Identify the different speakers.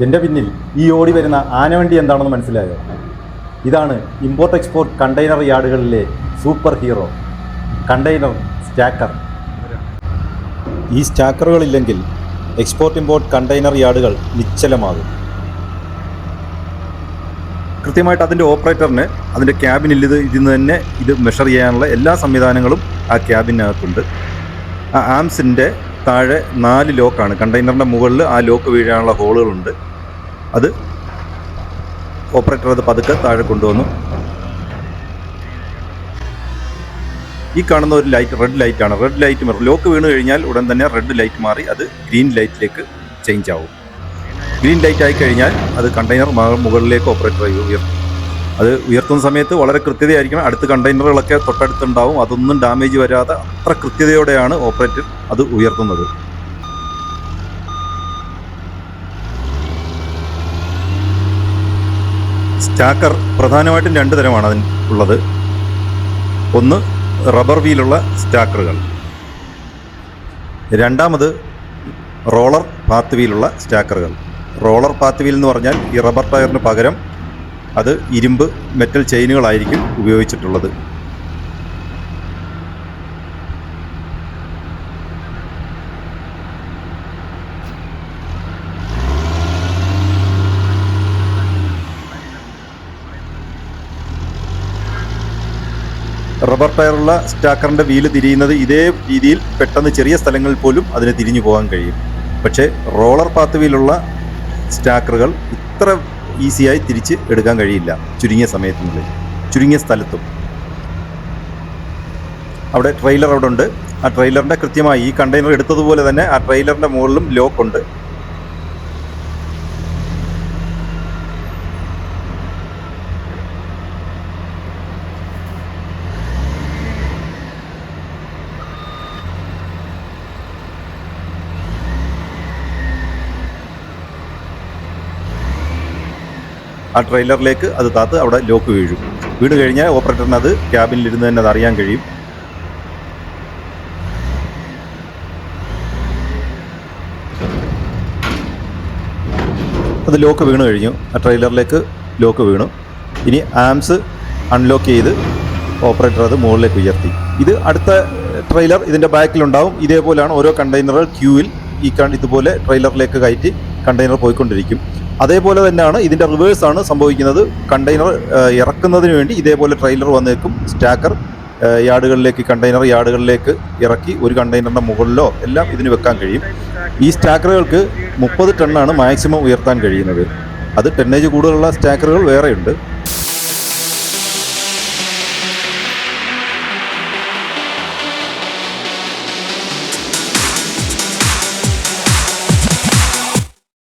Speaker 1: എന്റെ പിന്നിൽ ഈ ഓടി വരുന്ന ആനവണ്ടി എന്താണെന്ന് മനസ്സിലായോ? ഇതാണ് ഇമ്പോർട്ട് എക്സ്പോർട്ട് കണ്ടെയ്നർ യാർഡുകളിലെ സൂപ്പർ ഹീറോ കണ്ടെയ്നർ സ്റ്റാക്കർ ഈ സ്റ്റാക്കറുകളില്ലെങ്കിൽ എക്സ്പോർട്ട് ഇമ്പോർട്ട് കണ്ടെയ്നർ യാർഡുകൾ നിശ്ചലമാകും. കൃത്യമായിട്ട് അതിന്റെ ഓപ്പറേറ്ററിന് അതിന്റെ ക്യാബിനിൽ ഇത് ഇതിൽ നിന്ന് തന്നെ ഇത് മെഷർ ചെയ്യാനുള്ള എല്ലാ സംവിധാനങ്ങളും ആ ക്യാബിനകത്തുണ്ട് ആ ആംസിന്റെ താഴെ നാല് ലോക്കാണ്. കണ്ടെയ്നറിന്റെ മുകളിൽ ആ ലോക്ക് വീഴാനുള്ള ഹോളുകളുണ്ട്. അത് ഓപ്പറേറ്റർ അത് പതുക്കെ താഴെ കൊണ്ടുവന്നു. ഈ കാണുന്ന ഒരു ലൈറ്റ് റെഡ് ലൈറ്റ് ആണ് റെഡ് ലൈറ്റ് മാറും. ലോക്ക് വീണ് കഴിഞ്ഞാൽ ഉടൻ തന്നെ റെഡ് ലൈറ്റ് മാറി അത് ഗ്രീൻ ലൈറ്റിലേക്ക് ചേഞ്ച് ആവും. ഗ്രീൻ ലൈറ്റ് ആയി കഴിഞ്ഞാൽ അത് കണ്ടെയ്നർ മുകളിലേക്ക് ഓപ്പറേറ്റർ ഉയർത്തും. അത് ഉയർത്തുന്ന സമയത്ത് വളരെ കൃത്യതയായിരിക്കണം. അടുത്ത കണ്ടെയ്നറുകളൊക്കെ തൊട്ടടുത്തുണ്ടാവും. അതൊന്നും ഡാമേജ് വരാതെ അത്ര കൃത്യതയോടെയാണ് ഓപ്പറേറ്റർ അത് ഉയർത്തുന്നത്. സ്റ്റാക്കർ പ്രധാനമായിട്ടും രണ്ട് തരമാണ് അതിന് ഉള്ളത്. ഒന്ന് റബ്ബർ വീലുള്ള സ്റ്റാക്കറുകൾ. രണ്ടാമത് റോളർ പാത്ത് വീലുള്ള സ്റ്റാക്കറുകൾ. റോളർ പാത്ത് വീൽ എന്ന് പറഞ്ഞാൽ ഈ റബ്ബർ ടയറിന് പകരം അത് ഇരുമ്പ് മെറ്റൽ ചെയിനുകളായിരിക്കും ഉപയോഗിച്ചിട്ടുള്ളത്. റബ്ബർ ടയറുള്ള സ്റ്റാക്കറിന്റെ വീൽ തിരിയുന്നത് ഇതേ രീതിയിൽ പെട്ടെന്ന് ചെറിയ സ്ഥലങ്ങളിൽ പോലും അതിന് തിരിഞ്ഞു പോകാൻ കഴിയും. പക്ഷേ റോളർ പാത്ത് വീലുള്ള സ്റ്റാക്കറുകൾ ഇത്ര ഈസിയായി തിരിച്ച് എടുക്കാൻ കഴിയില്ല ചുരുങ്ങിയ സമയത്തിനുള്ളിൽ. ചുരുങ്ങിയ സ്ഥലത്തും. അവിടെ ട്രെയിലർ അവിടെ ഉണ്ട്. ആ ട്രെയിലറിന്റെ കൃത്യമായി ഈ കണ്ടെയ്നർ എടുത്തതുപോലെ തന്നെ ആ ട്രെയിലറിന്റെ മുകളിലും ലോക്ക് ഉണ്ട്. ആ ട്രെയിലറിലേക്ക് അത് താത്ത് അവിടെ ലോക്ക് വീഴും. വീണ് കഴിഞ്ഞാൽ ഓപ്പറേറ്ററിന് അത് ക്യാബിനിലിരുന്ന് തന്നെ അത് അറിയാൻ കഴിയും. അത് ലോക്ക് വീണ് കഴിഞ്ഞു. ആ ട്രെയിലറിലേക്ക് ലോക്ക് വീണു. ഇനി ആംസ് അൺലോക്ക് ചെയ്ത് ഓപ്പറേറ്റർ അത് മുകളിലേക്ക് ഉയർത്തി. ഇത് അടുത്ത ട്രെയിലർ ഇതിന്റെ ബാക്കിലുണ്ടാവും. ഇതേപോലെയാണ് ഓരോ കണ്ടെയ്നറുകൾ ക്യൂവിൽ ഈ ഇതുപോലെ ട്രെയിലറിലേക്ക് കയറ്റി കണ്ടെയ്നർ പോയിക്കൊണ്ടിരിക്കും. അതേപോലെ തന്നെയാണ് ഇതിന്റെ റിവേഴ്സാണ് സംഭവിക്കുന്നത്. കണ്ടെയ്നർ ഇറക്കുന്നതിന് വേണ്ടി ഇതേപോലെ ട്രെയിലർ വന്നേക്കും. സ്റ്റാക്കർ യാർഡുകളിലേക്ക് കണ്ടെയ്നർ യാർഡുകളിലേക്ക് ഇറക്കി ഒരു കണ്ടെയ്നറിന്റെ മുകളിലോ എല്ലാം ഇതിന് വെക്കാൻ കഴിയും. ഈ സ്റ്റാക്കറുകൾക്ക് മുപ്പത് ടണ്ണാണ് മാക്സിമം ഉയർത്താൻ കഴിയുന്നത്. അത് ടെന്നേജ് കൂടുതലുള്ള സ്റ്റാക്കറുകൾ വേറെയുണ്ട്.